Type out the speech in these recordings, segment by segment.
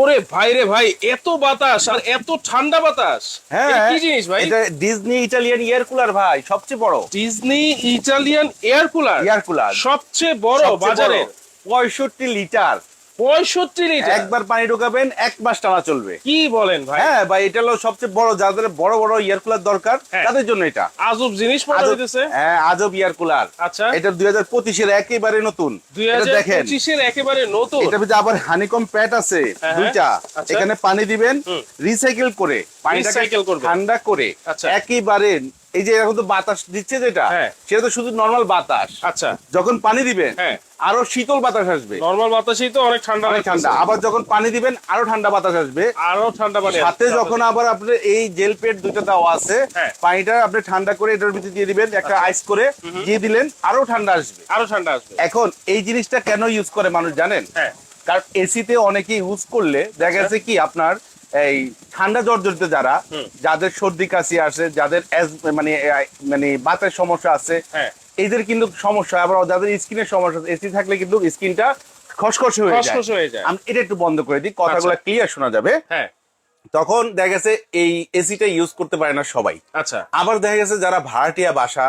ওরে ভাই রে ভাই এত বাতাস আর এত ঠান্ডা বাতাস। হ্যাঁ কি জিনিস ভাই? এটা ডিজনি ইটালিয়ান এয়ার কুলার ভাই সবচেয়ে বড়। Disney Italian air cooler air cooler সবচেয়ে বড় বাজারে পঁয়ষট্টি লিটার। পঁয়ষট্টি লিটার? একবার পানি ঢোকাবেন এক মাস টানা চলবে। কি বলেন ভাই? হ্যাঁ ভাই এটা হলো সবচেয়ে বড় যাদের বড় বড় ইয়ার কুলার দরকার হ্যাঁ। তাদের জন্য এটা। আজব জিনিস হইতেছে। হ্যাঁ আজব ইয়ার কুলার আচ্ছা। এটা দুই হাজার পঁচিশের একেবারে নতুন। এটা দেখেন পঁচিশের একেবারে নতুন। ভিতরে আবার হানিকম প্যাট আছে হ্যাঁ, দুইটা। আচ্ছা। এখানে পানি দিবেন রিসাইকেল করে পানিটাকে। ঠান্ডা করে আচ্ছা। একেবারে এই যে এখন তো বাতাস দিচ্ছে যেটা হ্যাঁ। সেটা তো শুধু নর্মাল বাতাস। আচ্ছা। যখন পানি দিবেন হ্যাঁ। আরও শীতল বাতাস আসবে। নর্মাল বাতাসেই তো অনেক ঠান্ডা অনেক ঠান্ডা। আবার যখন পানি দিবেন আরও ঠান্ডা বাতাস আসবে। আরও ঠান্ডা পানি সাথে যখন আবার আপনার এই জেল পেট দুইটা দেওয়া আছে হ্যাঁ। পানিটা আপনি ঠান্ডা করে এটার ভিতরে দিয়ে দিবেন একটা আইস করে দিয়ে দিলেন আরও ঠান্ডা আসবে। আরও ঠান্ডা আসবে। এখন এই জিনিসটা কেন ইউজ করে মানুষ জানেন? হ্যাঁ। কারণ এসিতে অনেকে ইউজ করলে দেখা যাচ্ছে কি আপনার এই ঠান্ডা জর্জরিত যারা যাদের সর্দি কাশি আসে যাদের মানে মানে বাতের সমস্যা আছে হ্যাঁ। এদের কিন্তু সমস্যা আবার যাদের স্কিনের সমস্যা এসি থাকলে কিন্তু স্কিনটা খসখসে হয়ে যায়। খসখসে হয়ে যায়। আমি এটা একটু বন্ধ করে দিই কথাগুলো আচ্ছা। ক্লিয়ার শোনা যাবে। হ্যাঁ। তখন দেখা গেছে এই এসিটা ইউজ করতে পারে না সবাই। আচ্ছা। আবার দেখা গেছে যারা ভাড়াটিয়া বাসা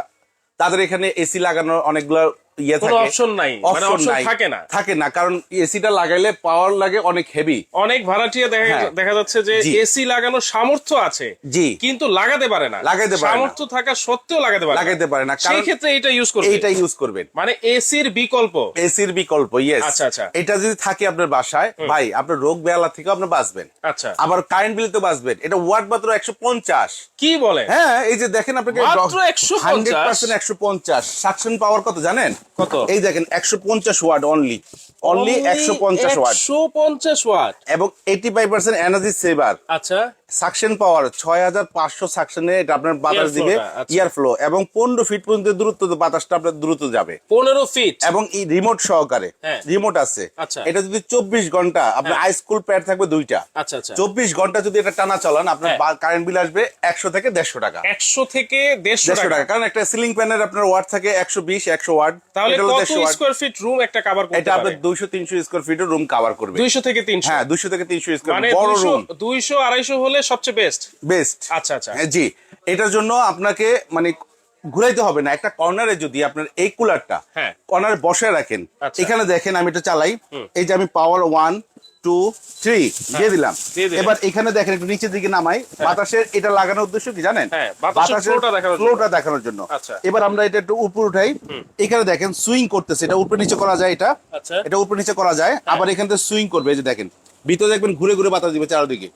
তাদের এখানে এসি লাগানোর অনেকগুলো ইয়ে থাকে। নাই, মানে option থাকে না। থাকে না কারণ এসিটা লাগাইলে পাওয়ার লাগে অনেক হেভি অনেক ভাড়াটিয়া দেখা হ্যাঁ। যাচ্ছে যে এসি লাগানোর সামর্থ্য আছে জি। কিন্তু লাগাতে পারে না। লাগাতে পারে সামর্থ্য থাকা সত্ত্বেও লাগাতে পারে পারে না সেই ক্ষেত্রে এটা ইউজ এইটা ইউজ করবেন মানে এসির বিকল্প। এসির বিকল্প ইয়েস আচ্ছা, আচ্ছা। এটা যদি থাকে আপনার বাসায় ভাই আপনার রোগ বেয়ালা থেকে আপনি বাঁচবেন। আচ্ছা। আবার কারেন্ট বিল তো বাঁচবেন। এটা ওয়াট মাত্র একশো পঞ্চাশ। কি বলে? হ্যাঁ এই যে দেখেন আপনাকে মাত্র 150? একশো পঞ্চাশ? সাকশন পাওয়ার কত জানেন? কত? এই দেখেন একশো পঞ্চাশ ওয়াট অনলি অনলি একশো পঞ্চাশ ওয়াট। একশো পঞ্চাশ ওয়াট। এবং eighty five percent energy saver আচ্ছা। সাকশন পাওয়ার ছয় হাজার পাঁচশো সাকশনে এটা আপনার বাতাস দিবে টা, আচ্ছা। ইয়ার ফ্লো এবং পনেরো ফিট পর্যন্ত দূরত্ব বাতাসটা আপনার দ্রুত যাবে পনেরো ফিট এবং এই রিমোট সহকারে হ্যাঁ। রিমোট আছে আচ্ছা। এটা যদি চব্বিশ ঘণ্টা আপনার হ্যাঁ। হাইস্কুল প্যাড থাকবে দুইটা আচ্ছা চব্বিশ ঘণ্টা যদি এটা টানা চালান আপনার হ্যাঁ। কারেন্ট বিল আসবে একশো থেকে দেড়শো টাকা একশো থেকে দেড়শো টাকা কারণ একটা সিলিং ফ্যানের আপনার ওয়াট থাকে একশো বিশ একশো ওয়াট তাহলে এটা হলো কত 150 ওয়াট। স্কোয়ার ফিট রুম একটা কাভার এটা আপনার দুইশো তিনশো স্কোয়ার ফিটের রুম কাভার করবে দুইশো থেকে তিনশো হ্যাঁ দুইশো থেকে তিনশো স্কোয়ার মানে বড় রুম দুইশো আড়াইশো হলে সবচেয়ে বেস্ট বেস্ট আচ্ছা আচ্ছা। জি। এটার জন্য আপনাকে মানে ঘুরাইতে হবে না। একটা কর্নারে যদি আপনার এই কুলারটা হ্যাঁ। কর্নারে বসে রাখেন আচ্ছা। এখানে দেখেন আমি এটা চালাই। এই যে আমি পাওয়ার ওয়ান টু থ্রি দিয়ে দিলাম। হ্যাঁ। এবার এখানে দেখেন একটু নিচের দিকে নামাই। বাতাসের এটা লাগানোর উদ্দেশ্য কি জানেন? হ্যাঁ, বাতাসের flowটা দেখানোর জন্য। ফ্লোটা দেখানোর জন্য। আচ্ছা। এবার আমরা এটা একটু উপর উঠাই। এখানে দেখেন সুইং করতেছে। এটা উপরে নিচে করা যায় এটা। আচ্ছা। এটা উপরে নিচে করা যায়। আবার এখান থেকে সুইং করবে। এই যে দেখেন ভিতরে দেখবেন ঘুরে ঘুরে বাতাস দিবে চারদিকে।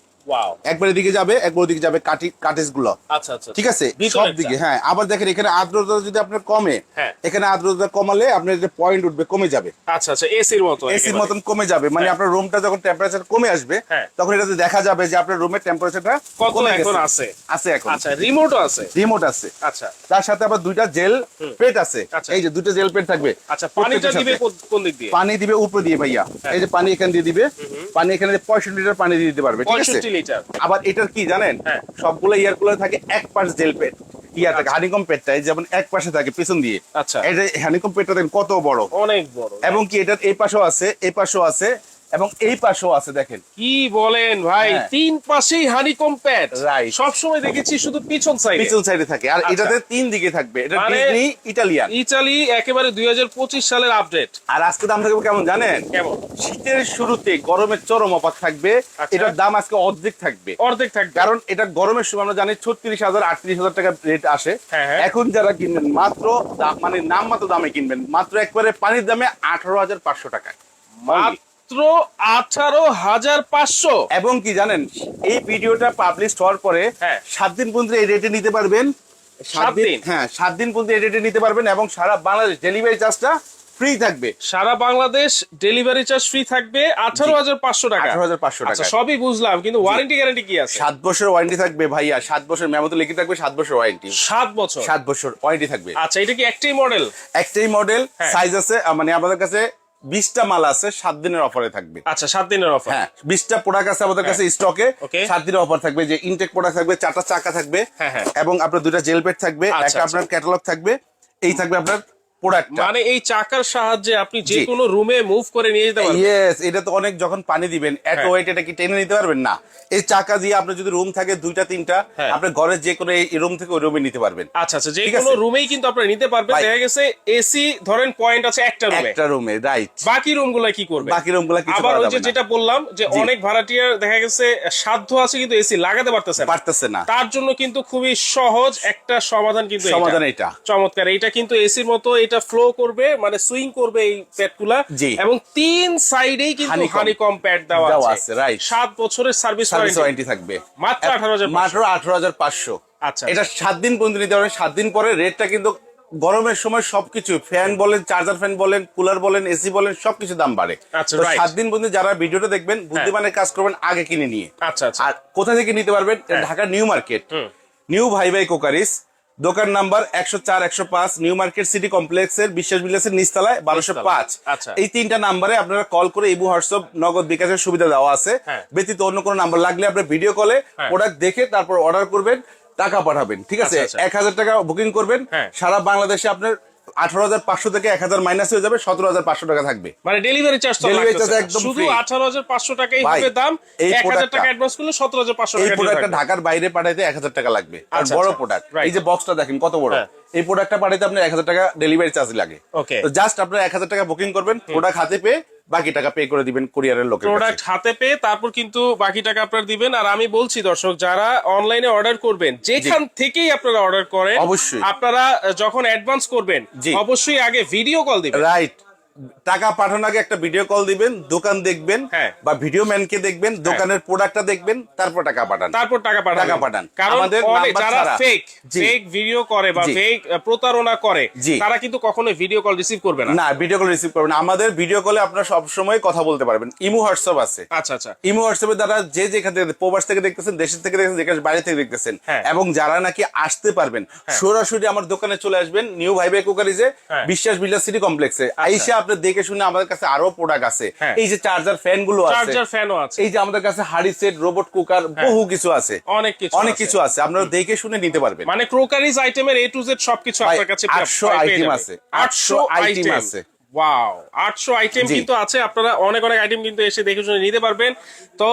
একবার এদিকে যাবে একবার ওদিকে যাবে কাটি কাটিসগুলো আচ্ছা আচ্ছা। ঠিক আছে? সব দিকে হ্যাঁ আবার দেখেন এখানে আর্দ্রতা যদি আপনার কমে হ্যাঁ। এখানে আর্দ্রতা কমালে আপনার যে পয়েন্ট উঠবে কমে যাবে। আচ্ছা আচ্ছা এসির মতো এসির মতন কমে যাবে মানে আপনার রুমটা যখন টেম্পারেচার কমে আসবে হ্যাঁ। তখন এটাতে দেখা যাবে যে আপনার রুমের টেম্পারেচারটা কত এখন আছে? আছে এখন। আচ্ছা রিমোটও আছে? রিমোট আছে। আচ্ছা। তার সাথে আবার দুইটা জেল পেট আছে। আচ্ছা। এই যে দুইটা জেল পেট থাকবে। আচ্ছা পানিটা দিবে কোন- দিক দিয়ে? পানি দিবে উপরে দিয়ে ভাইয়া। এই যে পানি এখানে দিয়ে দিবে। পানি এখানে পঁয়ষট্টি লিটার পানি দিয়ে দিতে পারবে ঠিক আছে? লিটার আবার এটার কি জানেন? হ্যাঁ। সবগুলো ইয়ার কুলার থাকে এক পাশ জেল পেট। ইয়া থাকে হানিকম পেটটা যেমন এক পাশে থাকে পিছন দিয়ে। আচ্ছা। এটা হানিকম পেটটা দেখেন কত বড়। অনেক বড়। এবং কি এটার এই পাশেও আছে এই পাশেও আছে এবং এই পাশেও আছে দেখেন। কি বলেন ভাই? হ্যাঁ। তিন পাশেই হানি কম্প্যাট Right. সব সময় দেখেছি শুধু পিছন সাইডে পিছন সাইডে থাকে। আর আচ্ছা। এটাতে তিন দিকে থাকবে। এটা ডিজনি ইটালিয়ান ইতালি একেবারে দুই হাজার পঁচিশ সালের আপডেট আর আজকে দাম থাকবে কেমন জানেন? কেমন? শীতের শুরুতে গরমের চরম অপাত থাকবে। আচ্ছা। এটার দাম আজকে অর্ধেক থাকবে। অর্ধেক থাকবে। কারণ এটা গরমের সময় আমরা জানি ছত্রিশ হাজার আটত্রিশ হাজার টাকা রেট আসে। হ্যাঁ, হ্যাঁ। এখন যারা কিনবেন মাত্র মানে নাম মাত্র দামে কিনবেন মাত্র একবারে পানির দামে আঠারো হাজার পাঁচশো টাকায়। Only। মাত্র আঠারো হাজার পাঁচশো। এবং কি জানেন এই ভিডিওটা পাবলিশ হওয়ার পরে হ্যাঁ। সাত দিন পর্যন্ত এই রেটে নিতে পারবেন। সাত দিন? হ্যাঁ সাত দিন পর্যন্ত এই রেটে নিতে পারবেন এবং সারা বাংলাদেশ ডেলিভারি চার্জটা ফ্রি থাকবে। সারা বাংলাদেশ ডেলিভারি চার্জ ফ্রি থাকবে আঠারো হাজার পাঁচশো টাকা। আঠারো হাজার পাঁচশো আচ্ছা টাকা সবই বুঝলাম কিন্তু ওয়ারেন্টি গ্যারান্টি কি আছে? সাত বছর ওয়ারেন্টি থাকবে ভাইয়া সাত বছর মেমোতে লিখে থাকবে সাত বছর ওয়ারেন্টি সাত বছর? সাত বছর ওয়ারেন্টি থাকবে। আচ্ছা এটা কি একটাই মডেল একটাই মডেল হ্যাঁ। সাইজ আছে মানে আমাদের কাছে বিশটা মাল আছে সাত দিনের অফারে থাকবে। আচ্ছা সাত দিনের অফার হ্যাঁ বিশটা প্রোডাক্ট আছে আমাদের কাছে স্টকে সাত দিনের অফার থাকবে যে ইনটেক প্রোডাক্ট থাকবে চারটা চাকা থাকবে হ্যাঁ, হ্যাঁ। এবং আপনার দুইটা জেল পেট থাকবে আচ্ছা, একটা আপনার ক্যাটালগ থাকবে এই থাকবে আপনার প্রোডাক্টটা মানে এই চাকার সাহায্যে আপনি যে কোনো রুমে মুভ করে নিয়ে যেতে পারবেন। ইয়েস এটা তো অনেক যখন পানি দিবেন এত হ্যাঁ। ওয়েট এটা কি টেনে নিতে পারবেন? না। এই চাকা দিয়ে আপনার যদি রুম থাকে দুইটা তিনটা হ্যাঁ। আপনার ঘরের যে কোনো এই রুম থেকে ওই রুমে নিতে পারবেন। আচ্ছা আচ্ছা যে কোনো রুমেই কিন্তু আপনারা নিতে পারবেন। দেখা গেছে এসি ধরেন পয়েন্ট আছে একটা রুমে একটা রুমে রাইট বাকি রুমগুলা কি করবে? বাকি রুমগুলা কিছু আবার ওই যে যেটা বললাম যে অনেক ভাড়াটিয়ার দেখা গেছে সাধ্য আছে কিন্তু এসি লাগাতে পারতেছে পারতেছে না। তার জন্য কিন্তু খুবই সহজ একটা সমাধান কিন্তু সমাধান এটা। চমৎকার এটা কিন্তু এসির মতো এটা ফ্লো করবে মানে সুইং করবে এই প্যাডগুলা এবং তিন সাইডেই কিন্তু হানিকম প্যাড দেওয়া আছে। right. সাত বছরের সার্ভিস ওয়ারেন্টি থাকবে। মাত্র 18,500 মাত্র আঠারো হাজার পাঁচশো। আচ্ছা, এটা সাত দিন পর্যন্ত নিতে পারবেন সাত দিন পরে রেটটা কিন্তু গরমের সময় সবকিছু ফ্যান বলেন চার্জার ফ্যান বলেন কুলার বলেন এসি বলেন সবকিছু দাম বাড়ে। আচ্ছা, সাত দিন পর্যন্ত যারা ভিডিওটা দেখবেন বুদ্ধিমানের কাজ করবেন আগে কিনে নিয়ে। আচ্ছা আচ্ছা। আর কোথা থেকে নিতে পারবেন? হ্যাঁ। Dhaka new market. নিউ ভাই ভাই কোকারিস দোকান নাম্বার একশো চার একশো পাঁচ নিউ মার্কেট সিটি কমপ্লেক্স এর বিশ্বাস বিলাসের নিচতলায় বারোশো পাঁচ আচ্ছা। এই তিনটা নাম্বারে আপনারা কল করে ইবু হোয়াটসঅ্যাপ নগদ বিকাশের সুবিধা দেওয়া আছে হ্যাঁ। ব্যতীত অন্য কোনো নাম্বার লাগলে আপনি ভিডিও কলে হ্যাঁ। প্রোডাক্ট দেখে তারপর অর্ডার করবেন টাকা পাঠাবেন ঠিক আছে আচ্ছা, আচ্ছা। এক হাজার টাকা বুকিং করবেন হ্যাঁ। সারা বাংলাদেশে আপনার আঠারো হাজার পাঁচশো থেকে এক হাজার মাইনাস হয়ে যাবে সতেরো হাজার পাঁচশো টাকা থাকবে। মানে ডেলিভারি চার্জ ডেলিভারি না। একদম শুধু আঠারো হাজার পাঁচশো টাকাই হবে দাম এই প্রোডাক্ট product-টা- টাকা অ্যাডভান্স করলে সতেরো হাজার পাঁচশো এই টাকা দিয়ে প্রোডাক্টটা ঢাকার বাইরে পাঠাইতে এক হাজার টাকা লাগবে। আর আচ্ছা, বড় আচ্ছা, প্রোডাক্ট এই যে বক্সটা দেখেন কত বড়। হ্যাঁ। এই প্রোডাক্টটা পাঠাইতে আপনার এক হাজার টাকা ডেলিভারি চার্জ লাগে. জাস্ট আপনার এক হাজার টাকা বুকিং করবেন প্রোডাক্ট হাতে পেয়ে বাকি টাকা পে করে দিবেন কুরিয়ারের লোকের প্রোডাক্ট হাতে পেয়ে তারপর কিন্তু বাকি টাকা আপনারা দিবেন। আর আমি বলছি দর্শক যারা অনলাইনে অর্ডার করবেন যেখান থেকেই আপনারা অর্ডার করেন অবশ্যই। আপনারা যখন অ্যাডভান্স করবেন। অবশ্যই আগে ভিডিও কল দিবেন। রাইট টাকা পাঠানোর আগে একটা ভিডিও কল দিবেন দোকান দেখবেন হ্যাঁ। বা ভিডিও ম্যানকে দেখবেন দোকানের প্রোডাক্টটা দেখবেন তারপর টাকা পাঠান। তারপর টাকা পাঠান। টাকা পাঠান। কারণ যারা ফেক ফেক ভিডিও করে বা ফেক প্রতারণা করে তারা কিন্তু কখনোই ভিডিও কল রিসিভ করবে না। না ভিডিও কল রিসিভ করবেন আমাদের ভিডিও কলে আপনারা সব সময় কথা বলতে পারবেন। ইমো হোয়াটসঅ্যাপ আছে। আচ্ছা আচ্ছা। ইমো হোয়াটসঅ্যাপের দ্বারা যে যেখান থেকে প্রবাস থেকে দেখতেছেন দেশের থেকে দেখতেছেন যেখানে বাইরে থেকে দেখতেছেন হ্যাঁ। এবং যারা নাকি আসতে পারবেন সরাসরি আমার দোকানে চলে আসবেন নিউ ভাই ভাই কুকারিজে হ্যাঁ। বিশ্বাস বিল্লাস সিটি কমপ্লেক্সে। আইসা আপনি দেখে শুনে আমাদের কাছে আরও প্রোডাক্ট আছে। হ্যাঁ। এই যে চার্জার ফ্যানগুলো আছে। চার্জার ফ্যানও আছে। এই যে আমাদের কাছে হাড়ি সেট রোবট কুকার বহু কিছু আছে। অনেক কিছু অনেক কিছু আছে। আপনারা দেখে শুনে নিতে পারবেন। মানে ক্রোকারিজ আইটেমের এ টু জেড সবকিছু আপনার কাছে 800 আইটেম আছে, 800 আইটেম আছে। ওয়াও আটশো আইটেম কিন্তু আছে আপনারা অনেক অনেক আইটেম কিন্তু এসে দেখে শুনে নিতে পারবেন। তো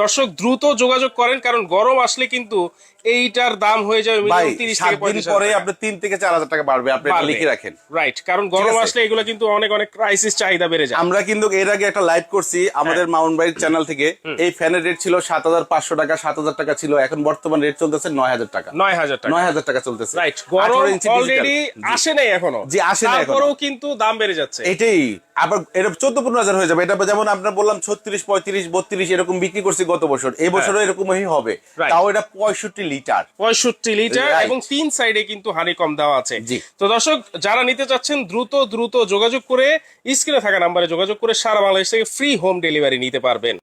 দর্শক দ্রুত যোগাযোগ করেন কারণ গরম আসলে কিন্তু এইটার দাম হয়ে যাবে তিরিশ থেকে পঁয়ত্রিশ পরে আপনি তিন থেকে চার হাজার টাকা বাড়বে আপনি লিখে রাখেন। রাইট কারণ গরম আসলে এগুলো কিন্তু অনেক অনেক ক্রাইসিস চাহিদা বেড়ে যায়। আমরা কিন্তু এর আগে একটা লাইভ করছি আমাদের। মাউন্ট বাইক চ্যানেল থেকে। এই ফ্যানের রেট ছিল সাত হাজার পাঁচশো টাকা সাত হাজার টাকা ছিল এখন বর্তমান রেট চলতেছে নয় হাজার টাকা। নয় হাজার টাকা। নয় হাজার টাকা চলতেছে। রাইট গরম 18 ইঞ্চি digital। অলরেডি আসে নাই এখনও। জি, আসে নাই এখনও। কিন্তু দাম বেড়ে যাচ্ছে। এটাই। আবার এটা চোদ্দ পনেরো হাজার হয়ে যাবে। এটা যেমন আপনার বললাম ছত্রিশ পঁয়ত্রিশ বত্রিশ এরকম বিক্রি করছি গত বছর। এই বছরও এরকমই হবে। হ্যাঁ। তাও এটা পঁয়ষট্টি লিটার। পঁয়ষট্টি লিটার এবং তিন সাইডে কিন্তু হানি কম দেওয়া আছে। তো দর্শক যারা নিতে চাচ্ছেন দ্রুত দ্রুত যোগাযোগ করে স্ক্রিনে থাকা নাম্বারে যোগাযোগ করে সারা বাংলাদেশ থেকে ফ্রি হোম ডেলিভারি নিতে পারবেন।